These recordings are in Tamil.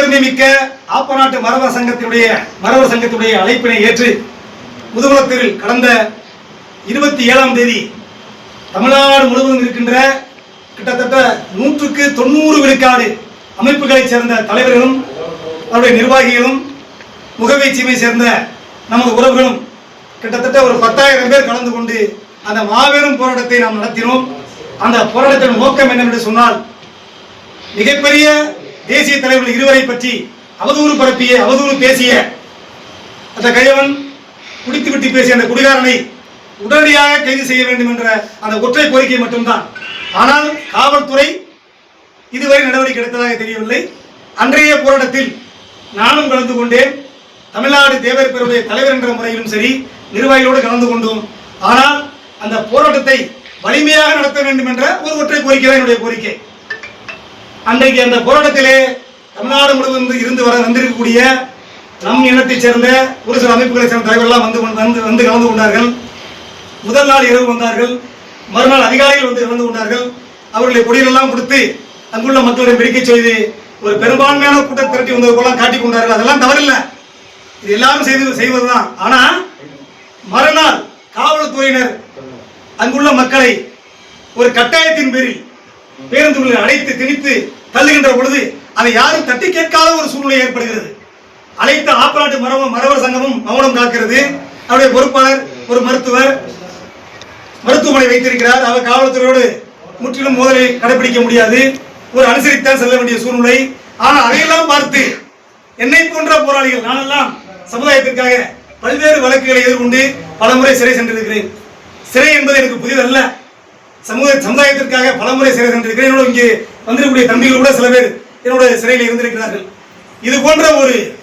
பழம்பெருமை மிக்க ஆப்ப சங்கத்தினுடைய மரபர் சங்கத்தினுடைய அழைப்பினை ஏற்று முதுகுளத்தில் கடந்த இருபத்தி ஏழாம் தேதி தமிழ்நாடு முழுவதும் இருக்கின்ற கிட்டத்தட்ட நூற்றுக்கு தொண்ணூறு விழுக்காடு அமைப்புகளைச் சேர்ந்த தலைவர்களும் அவருடைய நிர்வாகிகளும் முகவை சீமை சேர்ந்த நமது உறவுகளும் கிட்டத்தட்ட ஒரு பத்தாயிரம் பேர் கலந்து கொண்டு அந்த மாபெரும் போராட்டத்தை நாம் நடத்தினோம். அந்த போராட்டத்தின் நோக்கம் என்னவென்று சொன்னால் மிகப்பெரிய தேசிய தலைவர்கள் இருவரை பற்றி அவதூறு பரப்பிய அவதூறு பேசிய அந்த கழவன் குடித்து விட்டு பேசிய அந்த குடிகாரனை உடனடியாக கைது செய்ய வேண்டும் என்ற அந்த ஒற்றை கோரிக்கை மட்டும்தான். ஆனால் காவல்துறை இதுவரை நடவடிக்கை எடுத்ததாக தெரியவில்லை. அன்றைய போராட்டத்தில் நானும் கலந்து கொண்டேன். தமிழ்நாடு தேவர் பேருடைய தலைவர் என்ற முறையிலும் சரி நிர்வாகிகளோடு கலந்து கொண்டோம். ஆனால் அந்த போராட்டத்தை வலிமையாக நடத்த வேண்டும் என்ற ஒரு ஒற்றை கோரிக்கை தான் என்னுடைய கோரிக்கை. அன்றைக்கு அந்த போராட்டத்திலே தமிழ்நாடு முழுவதும் இருந்து வர வந்திருக்கக்கூடிய நம் இனத்தைச் சேர்ந்த ஒரு சில அமைப்புகளைச் சேர்ந்த தலைவர்கள்லாம் வந்து வந்து வந்து கலந்து கொண்டார்கள். முதல் நாள் இரவு வந்தார்கள். மறுநாள் அதிகாரிகள் வந்து கலந்து கொண்டார்கள். அவர்களை கொடியெல்லாம் கொடுத்து அங்குள்ள மக்களிடம் பிடிக்கச் செய்து ஒரு பெரும்பான்மையான கூட்டம் திரட்டி வந்தது போல காட்டிக் கொண்டார்கள். அதெல்லாம் தவறில்லை. இது எல்லாரும் செய்து செய்வதுதான். ஆனா மறுநாள் காவல்துறையினர் அங்குள்ள மக்களை ஒரு கட்டாயத்தின் பேரில் பேருந்துகளில் அழைத்து திணித்து தள்ளுகின்ற பொழுது அதை யாரும் தட்டி கேட்காத ஒரு சூழ்நிலை ஏற்படுகிறது. அழைத்த ஆப்பநாட்டு மரப மரபர் சங்கமும் மௌனம் காக்கிறது. அவருடைய பொறுப்பாளர் ஒரு மருத்துவர் மருத்துவமனை வைத்திருக்கிறார். அவர் காவல்துறையோடு முற்றிலும் மோதலை கடைபிடிக்க முடியாது. ஒரு அனுசரித்தான் செல்ல வேண்டிய சூழ்நிலை. ஆனால் அதையெல்லாம் பார்த்து என்னை போன்ற போராளிகள் நானெல்லாம் சமுதாயத்திற்காக பல்வேறு வழக்குகளை எதிர்கொண்டு பலமுறை சிறை சென்றிருக்கிறேன். சிறை என்பது எனக்கு புதிதல்ல. சமூக சமுதாயத்திற்காக பலமுறை சிறை சென்றிருக்கிறேன். என்னோட இங்கே வந்திருக்கக்கூடிய தம்பிகள் கூட சில பேர் என்னோட சிறையில் இருந்திருக்கிறார்கள். இது போன்ற ஒரு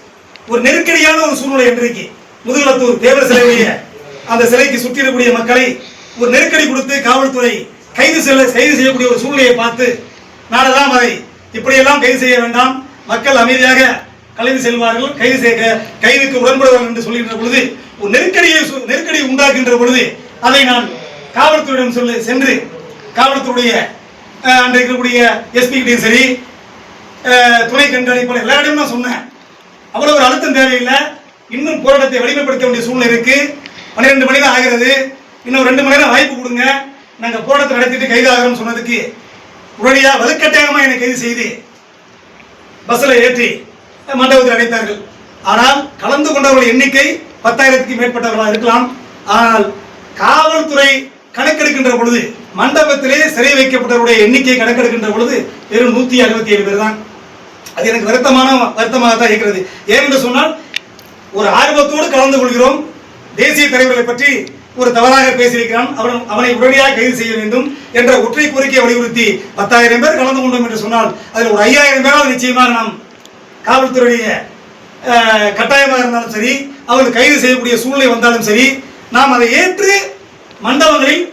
ஒரு நெருக்கடியான ஒரு சூழ்நிலை இன்றைக்கு முதுகுளத்தூர் தேவர் சிலையுடைய அந்த சிலைக்கு சுற்றி இருக்கக்கூடிய மக்களை ஒரு நெருக்கடி கொடுத்து காவல்துறை கைது செல்ல கைது செய்யக்கூடிய ஒரு சூழ்நிலையை பார்த்து நாடெல்லாம் அதை இப்படியெல்லாம் கைது செய்ய வேண்டாம். மக்கள் அமைதியாக கலைந்து செல்வார்கள். கைது செய்ய கைதுக்கு உடன்படுவார்கள் என்று சொல்கின்ற பொழுது ஒரு நெருக்கடியை சு- நெருக்கடி உண்டாக்குகின்ற பொழுது அதை நான் காவல்துறையிடம் சொல்லி சென்று காவல்துறையுடைய அன்று இருக்கக்கூடிய எஸ்பி கிட்டையும் சரி துணை கண்காணிப்பாளர் எல்லாரிடையும் நான் சொன்னேன். அவ்வளோ ஒரு அழுத்தம் தேவையில்லை. இன்னும் போராட்டத்தை வலிமைப்படுத்த வேண்டிய சூழ்நிலை இருக்கு. பன்னிரெண்டு மணி தான் ஆகிறது. இன்னும் ரெண்டு மணி நேரம் வாய்ப்பு கொடுங்க. நாங்கள் போராட்டத்தை நடத்திட்டு கைதாகிறோம் சொன்னதுக்கு உடனடியாக வலுக்கட்டாயமாக என்னை கைது செய்து பஸ்ஸில் ஏற்றி மண்டபத்தில் அடைத்தார்கள். ஆனால் கலந்து கொண்டவர்கள் எண்ணிக்கை பத்தாயிரத்துக்கு மேற்பட்டவர்களாக இருக்கலாம். ஆனால் காவல்துறை கணக்கெடுக்கின்ற பொழுது மண்டபத்திலே சிறை வைக்கப்பட்டவருடைய எண்ணிக்கை கணக்கெடுக்கின்ற பொழுது வெறும் நூத்தி அறுபத்தி ஏழு பேர் தான் அது எனக்கு வருத்தமான வருத்தமாக தான் இருக்கிறது ஏனென்று சொன்னால் ஒரு ஆர்வத்தோடு கலந்து கொள்கிறோம். தேசிய தலைவர்களை பற்றி ஒரு தவறாக பேசியிருக்கிறான். அவன் அவனை உடனடியாக கைது செய்ய வேண்டும் என்ற ஒற்றை கோரிக்கையை வலியுறுத்தி பத்தாயிரம் பேர் கலந்து கொண்டோம் என்று சொன்னால் அதில் ஒரு ஐயாயிரம் பேரால் நிச்சயமாக நாம் காவல்துறையுடைய கட்டாயமாக இருந்தாலும் சரி அவர்கள் கைது செய்யக்கூடிய சூழ்நிலை வந்தாலும் சரி நாம் அதை ஏற்று மண்டபங்களில்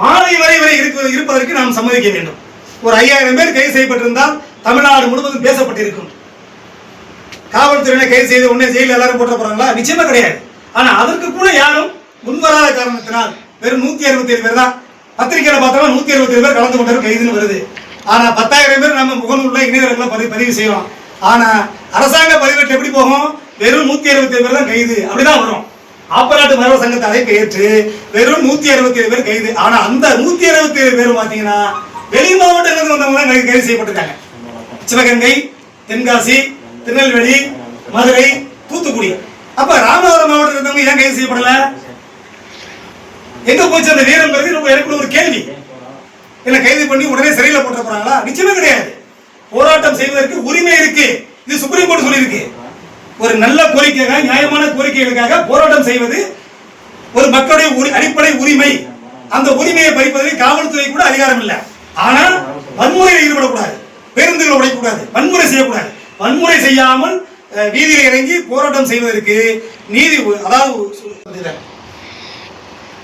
மாலை வரை வரை இருக்க இருப்பதற்கு நாம் சம்மதிக்க வேண்டும். ஒரு ஐயாயிரம் பேர் கைது செய்யப்பட்டிருந்தால் தமிழ்நாடு முழுவதும் பேசப்பட்டிருக்கும். காவல்துறையினர் கைது செய்த உடனே ஜெயிலில் எல்லாரும் போட்ட போறாங்களா நிச்சயமா கிடையாது. ஆனா அதற்கு கூட யாரும் முன்வராத காரணத்தினால் வெறும் நூத்தி அறுபத்தி ஏழு பேர் தான். பத்திரிகையில பார்த்தோம்னா நூத்தி அறுபத்தி ஏழு பேர் கலந்து கொண்டாரு கைதுன்னு வருது. ஆனா பத்தாயிரம் பேர் நம்ம முகநூல்ல இணையதளங்கள பதிவு பதிவு செய்வோம் ஆனா அரசாங்க பதிவேட்டில் எப்படி போகும்? வெறும் நூத்தி அறுபத்தி ஏழு பேர் தான் கைது. அப்படிதான் வரும். ஆப்பநாட்டு மரபு சங்க அழைப்பு ஏற்று வெறும் நூத்தி அறுபத்தி ஏழு பேர் கைது. ஆனா அந்த நூத்தி அறுபத்தி ஏழு பேர் பாத்தீங்கன்னா வெளி மாவட்டங்களுக்கு வந்தவங்க கைது கைது செய்யப்பட்டிருக்காங்க சிவகங்கை தென்காசி திருநெல்வேலி மதுரை தூத்துக்குடி. அப்ப ராமநாதபுரம் மாவட்டத்தில் இருந்தவங்க ஏன் கைது செய்யப்படல? எங்க போச்சு அந்த வீரம் பிறகு? எனக்கு ஒரு கேள்வி. என்ன கைது பண்ணி உடனே சிறையில் போட்டு போறாங்களா? நிச்சயமே கிடையாது. போராட்டம் செய்வதற்கு உரிமை இருக்கு. இது சுப்ரீம் கோர்ட் சொல்லியிருக்கு. ஒரு நல்ல கோரிக்கைக்காக நியாயமான கோரிக்கைகளுக்காக போராட்டம் செய்வது ஒரு மக்களுடைய உரி- அடிப்படை உரிமை. அந்த உரிமையை பறிப்பதற்கு காவல்துறை கூட அதிகாரம் இல்லை. ஆனால் வன்முறையில் ஈடுபடக்கூடாது. பேருந்துகளை உடைக்கக்கூடாது. வன்முறை செய்யக்கூடாது. வன்முறை செய்யாமல் வீதியில் இறங்கி போராட்டம் செய்வதற்கு நீதி அதாவது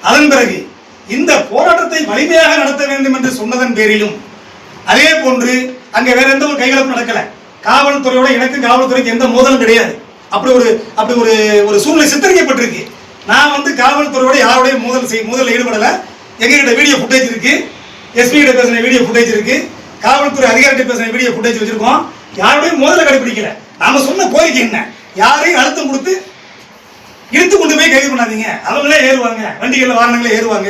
அதன் பிறகு இந்த போராட்டத்தை வலிமையாக நடத்த வேண்டும் என்று சொன்னதன் பேரிலும் அதே போன்று அங்கே வேற எந்த ஒரு கைகளும் நடக்கல. காவல்துறையோட எனக்கு காவல்துறைக்கு எந்த மோதலும் கிடையாது. அப்படி ஒரு அப்படி ஒரு ஒரு சூழ்நிலை சித்தரிக்கப்பட்டிருக்கு. நான் வந்து காவல்துறையோட யாரோடையும் முதல் செய் முதல்ல ஈடுபடலை. எங்ககிட்ட வீடியோ ஃபுட்டேஜ் இருக்கு. எஸ்பி கிட்ட பேசின வீடியோ ஃபுட்டேஜ் இருக்கு. காவல்துறை அதிகாரிகிட்ட பேசின வீடியோ ஃபுட்டேஜ் வச்சிருக்கோம். யாரோடையும் முதல்ல கடைபிடிக்கல நாம சொன்ன கோரிக்கை என்ன? யாரையும் அழுத்தம் கொடுத்து இழுத்து கொண்டு போய் கைது பண்ணாதீங்க. அவங்களே ஏறுவாங்க. வண்டிகளில் வாகனங்களே ஏறுவாங்க.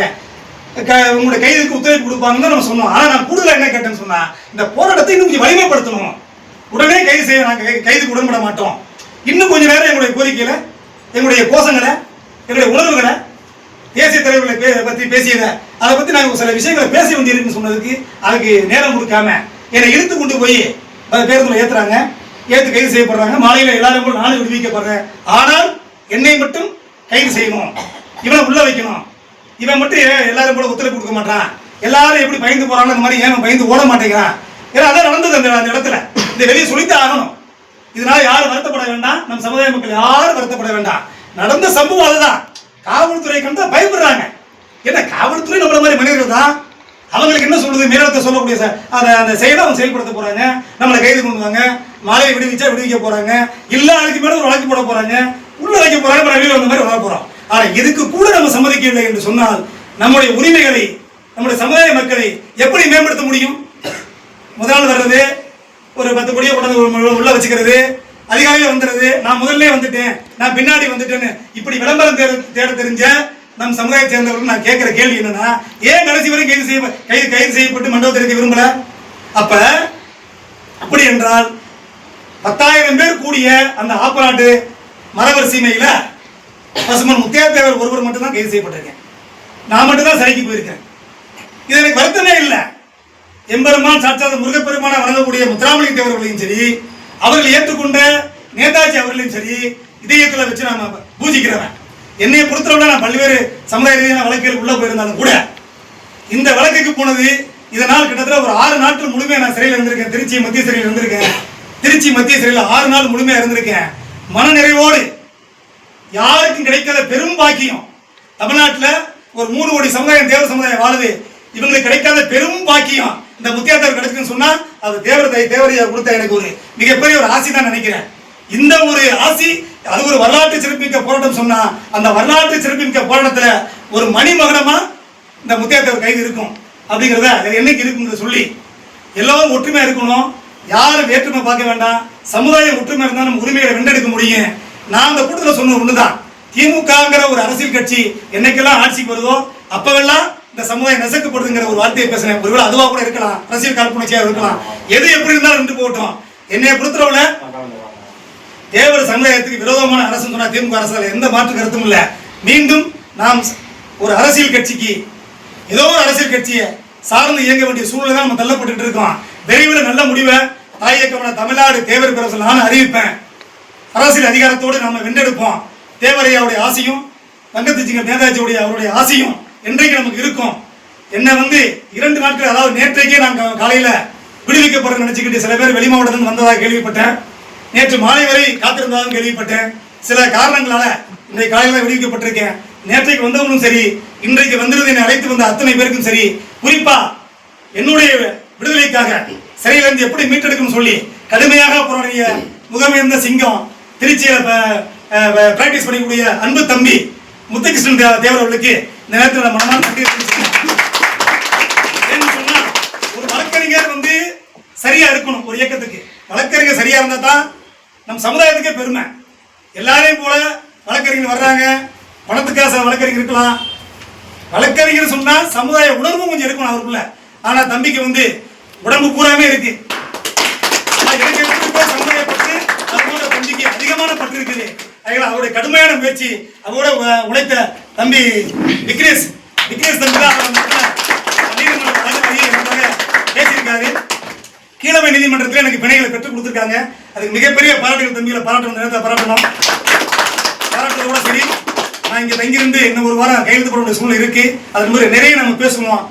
க- உங்களுடைய கைதுக்கு ஒத்துழைப்பு கொடுப்பாங்கன்னு தான் நம்ம சொன்னோம். ஆனால் நான் கூடுதலாக என்ன கேட்டேன்னு சொன்னா இந்த போராட்டத்தை இன்னும் கொஞ்சம் வலிமைப்படுத்தணும். உடனே கைது செய்ய நாங்கள் கை- கைதுக்கு உடன்பட மாட்டோம். இன்னும் கொஞ்ச நேரம் எங்களுடைய கோரிக்கையில எங்களுடைய கோஷங்களை எங்களுடைய உணர்வுகளை தேசிய தலைவர்களை பே பற்றி பேசியதை அதை பற்றி நாங்கள் சில விஷயங்களை பேச வேண்டியிருக்குன்னு சொன்னதுக்கு அதுக்கு நேரம் கொடுக்காம என்னை இழுத்து கொண்டு போய் பேருந்தில் ஏற்றுறாங்க ஏற்று கைது செய்யப்படுறாங்க. மாலையில் எல்லாரும் கூட நானும் விடுவிக்கப்படுறேன் ஆனால் என்னை மட்டும் கைது செய்யணும். இவனை உள்ள வைக்கணும். இவன் மட்டும் எல்லாரும் கூட ஒத்துழைப்பு கொடுக்க மாட்டான். எல்லாரும் எப்படி பயந்து போறாங்க அந்த மாதிரி ஏன் பயந்து ஓட மாட்டேங்கிறான். ஏன்னா அதான் நடந்தது அந்த இடத்துல. இந்த வெளியே சொல்லித்தான் ஆகணும். இதனால யாரும் வருத்தப்பட வேண்டாம். நம் சமுதாய மக்கள் யாரும் வருத்தப்பட வேண்டாம். நடந்த சம்பவம் அதுதான். காவல்துறை கண்டு பயப்படுறாங்க. என்ன காவல்துறை நம்மள மாதிரி மனிதர்கள் தான்? அவங்களுக்கு என்ன சொல்றது? மேலத்தை சொல்லக்கூடிய அந்த அந்த செயலை அவங்க செயல்படுத்த போறாங்க. நம்மளை கைது பண்ணுவாங்க மாலையை விடுவிச்சா விடுவிக்க போறாங்க. இல்ல அதுக்கு மேல ஒரு வழக்கு போட போறாங்க. உள்ள வைக்க போறாங்க. அப்புறம் வந்த மாதிரி வர போறோம். ஆனா இதுக்கு கூட நம்ம சம்மதிக்கவில்லை என்று சொன்னால் நம்முடைய உரிமைகளை நம்முடைய சமுதாய மக்களை எப்படி மேம்படுத்த முடியும்? முதல் வர்றது ஒரு பத்து கோடியை கொண்டாந்து உள்ள- வச்சுக்கிறது. அதிகாலையில் வந்துடுறது. நான் முதல்ல வந்துட்டேன். நான் பின்னாடி வந்துட்டேன்னு இப்படி விளம்பரம் தேட தேட தெரிஞ்ச நம் சமுதாயத்தை சேர்ந்தவர்கள் நான் கேட்குற கேள்வி என்னன்னா ஏன் கடைசி வரை கைது செய்ய கைது கைது செய்யப்பட்டு மண்டபத்தில் இருக்க விரும்பல? அப்ப அப்படி என்றால் பத்தாயிரம் பேர் கூடிய அந்த ஆப்பநாட்டு மரவர் சீமையில பசுமன் முத்தியாத்தேவர் ஒருவர் மட்டும்தான் கைது செய்யப்பட்டிருக்கேன். நான் மட்டும்தான் சரிக்கு சிறைக்கு போயிருக்கேன் இது எனக்கு வருத்தமே இல்லை. எம்பெருமான் சாட்சாத முருகப்பெருமான வணங்கக்கூடிய முத்துராமலிங்க தேவர்களையும் சரி அவர்கள் ஏற்றுக்கொண்ட நேதாஜி அவர்களையும் சரி இதயத்தில் வச்சு நாம பூஜிக்கிறவன். என்னைய பொறுத்தவரை நான் பல்வேறு சமுதாய ரீதியான வழக்குகள் உள்ளே போயிருந்தாலும் கூட இந்த வழக்குக்கு போனது இதனால் கிட்டத்தட்ட ஒரு ஆறு நாட்கள் முழுமையாக நான் சிறையில் இருந்திருக்கேன். திருச்சி மத்திய சிறையில் இருந்திருக்கேன். திருச்சி மத்திய சிறையில் ஆறு நாள் முழுமையாக இருந்திருக்கேன். மன நிறைவோடு யாருக்கும் கிடைக்காத பெரும் பாக்கியம். தமிழ்நாட்டில் ஒரு மூணு கோடி சமுதாயம் தேவ சமுதாயம் வாழுது. இவங்களுக்கு கிடைக்காத பெரும் பாக்கியம். இந்த முத்தியாத்தவர் கிடைச்சுன்னு சொன்னா அது தேவர் தை கொடுத்த எனக்கு ஒரு மிகப்பெரிய ஒரு ஆசி தான் நினைக்கிறேன். இந்த ஒரு ஆசி அது ஒரு வரலாற்று சிறப்பிக்க போராட்டம் சொன்னா அந்த வரலாற்று சிறப்பிக்க போராட்டத்துல ஒரு மணிமகனமா இந்த முத்தியாத்தவர் கைது இருக்கும். அப்படிங்கிறத என்னைக்கு இருக்குங்கிறத சொல்லி எல்லாரும் ஒற்றுமையா இருக்கணும். யாரும் வேற்றுமை பார்க்க வேண்டாம். சமுதாயம் ஒற்றுமை இருந்தால் நம்ம உரிமைகளை வென்றெடுக்க முடியும். நான் அந்த கூட்டத்தில் சொன்ன ஒண்ணுதான். திமுகங்கிற ஒரு அரசியல் கட்சி என்னைக்கெல்லாம் ஆட்சிக்கு வருதோ அப்பவெல்லாம் இந்த சமுதாயம் நெசக்கப்படுதுங்கிற ஒரு வார்த்தையை பேசுறேன் ஒருவேளை அதுவா கூட இருக்கலாம். அரசியல் காழ்ப்புணர்ச்சியா இருக்கலாம். எது எப்படி இருந்தாலும் நின்று போட்டோம் என்னைய பொறுத்தளவுல தேவர் சமுதாயத்துக்கு விரோதமான அரசு சொன்னா திமுக அரசு எந்த மாற்று கருத்தும் இல்ல. மீண்டும் நாம் ஒரு அரசியல் கட்சிக்கு ஏதோ ஒரு அரசியல் கட்சியை சார்ந்து இயங்க வேண்டிய சூழ்நிலை தான் நம்ம தள்ளப்பட்டு இருக்கோம். விரைவில் நல்ல முடிவை தாயக்கமான தமிழ்நாடு தேவர் பிரசல் நானும் அறிவிப்பேன். அரசியல் அதிகாரத்தோடு நம்ம வென்றெடுப்போம். தேவரையாவுடைய ஆசையும் தங்கத்திச்சிங்க நேதாஜியுடைய அவருடைய ஆசையும் என்றைக்கு நமக்கு இருக்கும்? என்ன வந்து இரண்டு நாட்கள் அதாவது நேற்றைக்கே நான் காலையில விடுவிக்கப்படுறது நினைச்சுக்கிட்டு சில பேர் வெளி மாவட்டத்தில் வந்ததாக கேள்விப்பட்டேன். நேற்று மாலை வரை காத்திருந்ததாக கேள்விப்பட்டேன். சில காரணங்களால இன்றைக்கு காலையில விடுவிக்கப்பட்டிருக்கேன். நேற்றைக்கு வந்தவனும் சரி இன்றைக்கு வந்திருந்து என்னை அழைத்து வந்த அத்தனை பேருக்கும் சரி குறிப்பா என்னுடைய விடுதலைக்காக சிறையிலிருந்து எப்படி மீட்டெடுக்கணும் சொல்லி கடுமையாக போராடிய முகமிருந்த சிங்கம் திருச்சியில பிராக்டிஸ் பண்ணிக்கூடிய அன்பு தம்பி முத்துகிருஷ்ணன் தேவர் அவர்களுக்கு நேரத்தில் நான் மனமார்ந்த ஏன்னு சொன்னா, ஒரு வழக்கறிஞர் வந்து சரியா இருக்கணும் ஒரு இயக்கத்துக்கு. வழக்கறிஞர் சரியா இருந்தா தான் நம் சமுதாயத்துக்கே பெருமை. எல்லாரையும் போல வழக்கறிஞர் வர்றாங்க. பணத்துக்காக வழக்கறிஞர் இருக்கலாம். வழக்கறிஞர் சொன்னா சமுதாய உணர்வும் கொஞ்சம் இருக்கணும் அவருக்குள்ள. ஆனா தம்பிக்கு வந்து உடம்பு பூராமே இருக்கு. ஆனா எனக்கு இருக்கிற தம்பிக்கு அதிகமான பற்று இருக்குது. அதனால அவருடைய கடுமையான முயற்சி அவரோட உழைத்த தம்பி விக்னேஷ் விக்னேஷ் தம்பி தான் பேசியிருக்காரு. கீழமை நீதிமன்றத்தில் எனக்கு பிணைகளை பெற்றுக் கொடுத்துருக்காங்க. அதுக்கு மிகப்பெரிய பாராட்டுகள் தம்பிகளை பாராட்டணும் நேரத்தை பாராட்டணும். பாராட்டுறதோட சரி. நான் இங்கே தங்கியிருந்து இன்னும் ஒரு வாரம் கையெழுத்து போட வேண்டிய சூழ்நிலை இருக்கு. அது மாதிரி நிறைய நம்ம பேசுவோம்.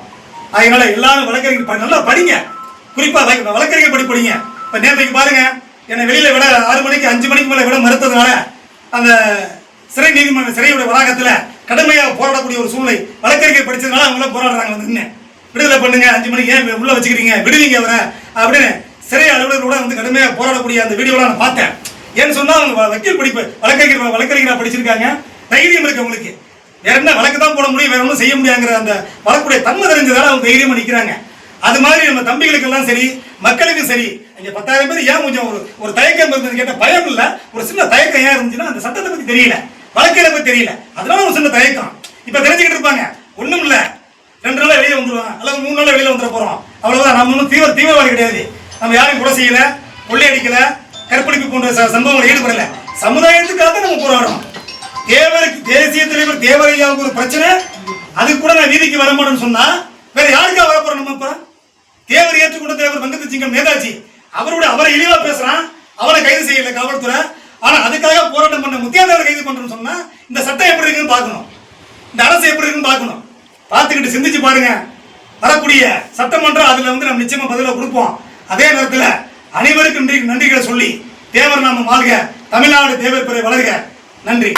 அதனால எல்லாரும் வழக்கறிஞர் நல்லா படிங்க. குறிப்பாக வழக்கறிஞர் படி படிங்க. இப்போ நேற்றைக்கு பாருங்க என்னை வெளியில் விட ஆறு மணிக்கு அஞ்சு மணிக்கு மேலே விட மறுத்ததுனால அந்த சிறை நீதிமன்ற சிறையுடைய வளாகத்தில் கடுமையாக போராடக்கூடிய ஒரு சூழ்நிலை. வழக்கறிஞர் படிச்சதுனால அவங்களாம் போராடுறாங்க வந்து விடுதலை பண்ணுங்க அஞ்சு மணிக்கு ஏன் உள்ள வச்சுக்கிறீங்க விடுவீங்க அவரை அப்படின்னு சிறை அலுவலர்களோட வந்து கடுமையாக போராடக்கூடிய அந்த வீடியோலாம் நான் பார்த்தேன். ஏன்னு சொன்னால் அவங்க வக்கீல் படிப்பு வழக்கறிஞர் வழக்கறிஞராக படிச்சிருக்காங்க. தைரியம் இருக்கு அவங்களுக்கு. வேற என்ன வழக்கு தான் போட முடியும் வேற ஒன்றும் செய்ய முடியாங்கிற அந்த வழக்குடைய தன்மை தெரிஞ்சதால அவங்க தைரியமாக நிற்கிறாங்க அது மாதிரி நம்ம தம்பிகளுக்கெல்லாம் சரி மக்களுக்கும் சரி இங்கே பத்தாயிரம் பேர் ஏன் கொஞ்சம் ஒரு ஒரு தயக்கம் இருந்தது கேட்டால் பயம் இல்லை. ஒரு சின்ன தயக்கம் ஏன் இருந்துச்சுன்னா அந்த சட்டத்தை பற்றி தெரியல. வழக்கையில பத்தி தெரியல. அதனால ஒரு சின்ன தயக்கம். இப்ப தெரிஞ்சுக்கிட்டு இருப்பாங்க. ஒண்ணும் இல்ல. ரெண்டு நாள் வெளியே வந்துருவாங்க. அல்லது மூணு நாள் வெளியே வந்துட போறோம். அவ்வளவுதான். நம்ம ஒன்றும் தீவிர தீவிரவாதி கிடையாது. நம்ம யாரையும் கொலை செய்யல கொள்ளையடிக்கல கற்பழிப்பு போன்ற சம்பவங்களை ஈடுபடல. சமுதாயத்துக்காக நம்ம போராடுறோம். தேவருக்கு தேசிய தலைவர் தேவரையாவுக்கு ஒரு பிரச்சனை. அது கூட நான் வீதிக்கு வர மாட்டேன்னு சொன்னா வேற யாருக்கா வர போறோம் நம்ம இப்ப? தேவர் ஏற்றுக்கொண்ட தேவர் வங்கத்து சிங்கம் நேதாஜி. அவரோட அவரை இழிவா பேசுறான். அவனை கைது செய்யல காவல்துறை. ஆனால் அதுக்காக போராட்டம் பண்ண முத்தியாதவர் கைது பண்றோம்னு சொன்னால் இந்த சட்டம் எப்படி இருக்குன்னு பார்க்கணும். இந்த அரசு எப்படி இருக்குன்னு பார்க்கணும். பார்த்துக்கிட்டு சிந்திச்சு பாருங்க. வரக்கூடிய சட்டமன்றம் அதில் வந்து நம்ம நிச்சயமாக பதிலாக கொடுப்போம். அதே நேரத்தில் அனைவருக்கும் நன்றி நன்றிகளை சொல்லி தேவர் நாம வாழ்க. தமிழ்நாடு தேவர் பிறை வளர்க. நன்றி.